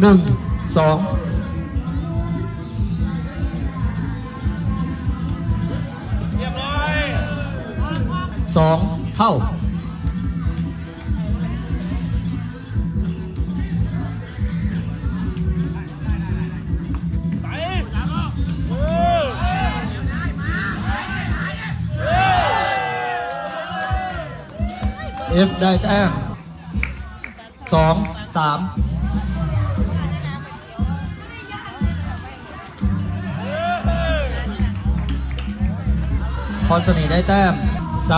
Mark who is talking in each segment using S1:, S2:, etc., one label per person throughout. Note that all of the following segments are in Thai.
S1: หนึ่งสองสองเท่า
S2: ไปเออ
S1: เอฟได้แต้มสองสาม พรสนีได้แต้ม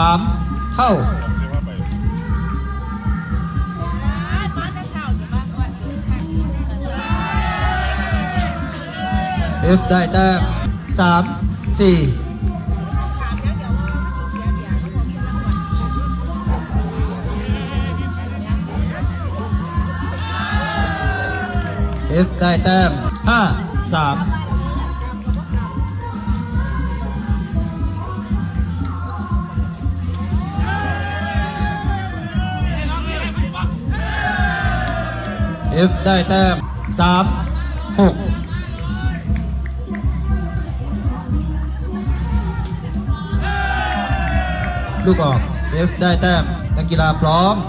S1: 3 เท่า เอฟได้แต้ม 3 4เอฟได้แต้ม5 3 เอฟได้แต้มสามหกลูกออก F ได้แต้มนักกีฬาพร้อม7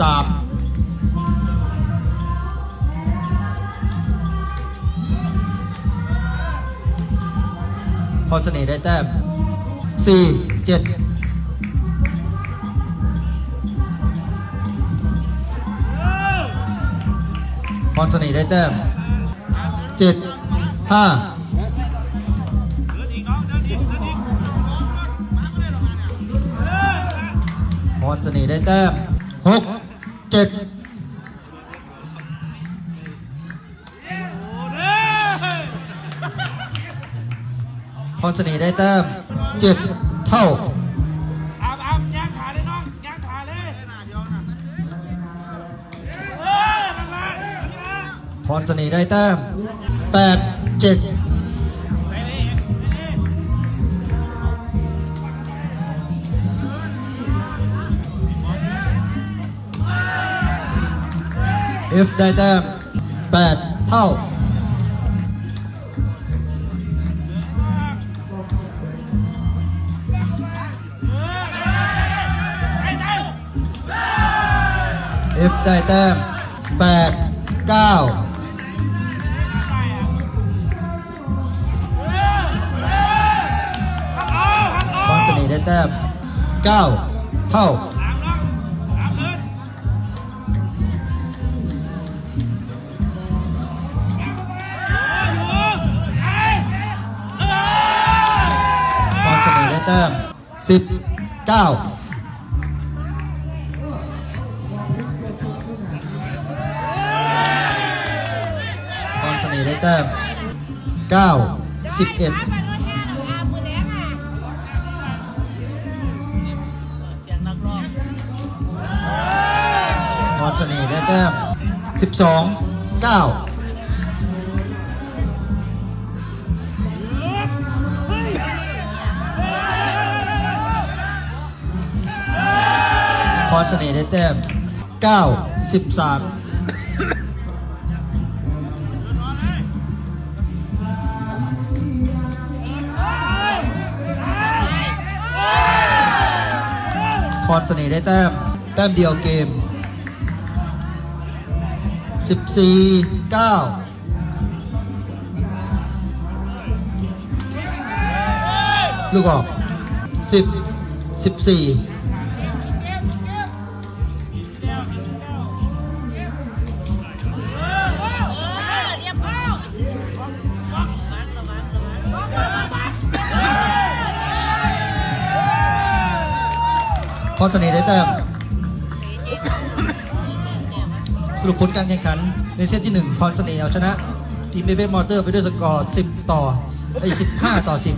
S1: 3พอเสน่ห์ได้แต้ม4 7 พรเสน่ห์ได้แต้ม7 5พรเสน่ห์ได้แต้มหกเจ็ด
S2: โอ้เด้อ
S1: พรเสน่ห์ได้แต้มเจ็ดเท่า พรเสน่ห์ได้แต้มแปดเจ็ด
S2: เอ
S1: ฟได้แต้มแปดเท่าเอฟได้แต้มแปดเก้า ได้แต้าเท่า
S2: บอล
S1: เสมอได้แต้ม10 9เสน่ห์ได้แต้เอ็ด เอ็ดพรเสน่ห์ได้แต้มสิบสองเก้าพรเสน่ห์ได้แต้มเก้าสิบสามพรเสน่ห์ได้แต้ม แต้มเดียวเกม 14 9ลูกออก10 14พรเสน่ห์ได้แต้ม รุปผลการแข่งขันในเซตที่1พรเสน่ห์เอาชนะทีมเบเบ้มอเตอร์ไปด้วยสกอร์ 10 ต่อไอ้15 ต่อ 10